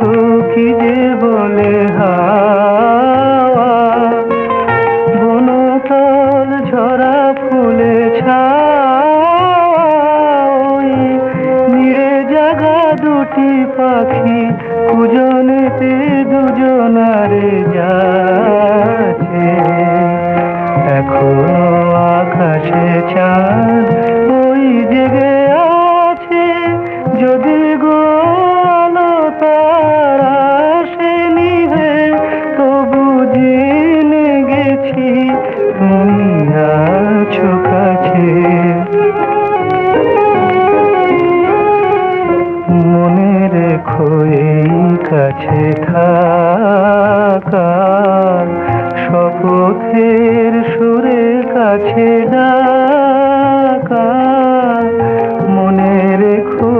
তো কি যে বলে হাওয়া বনতাল ঝরা ফুলে ওই নিড়ে জাগা দুটি পাখি কুজনেতে দুজনারে যাচ্ছে এই কাছে থাকার শপথের সুরে কাছে ডাকার মনে রেখো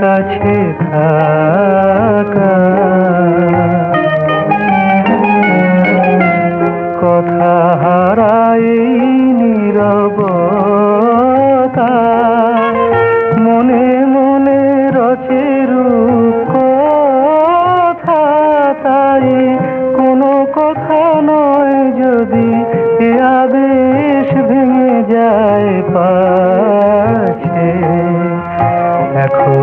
কাছে থাকা। রাখো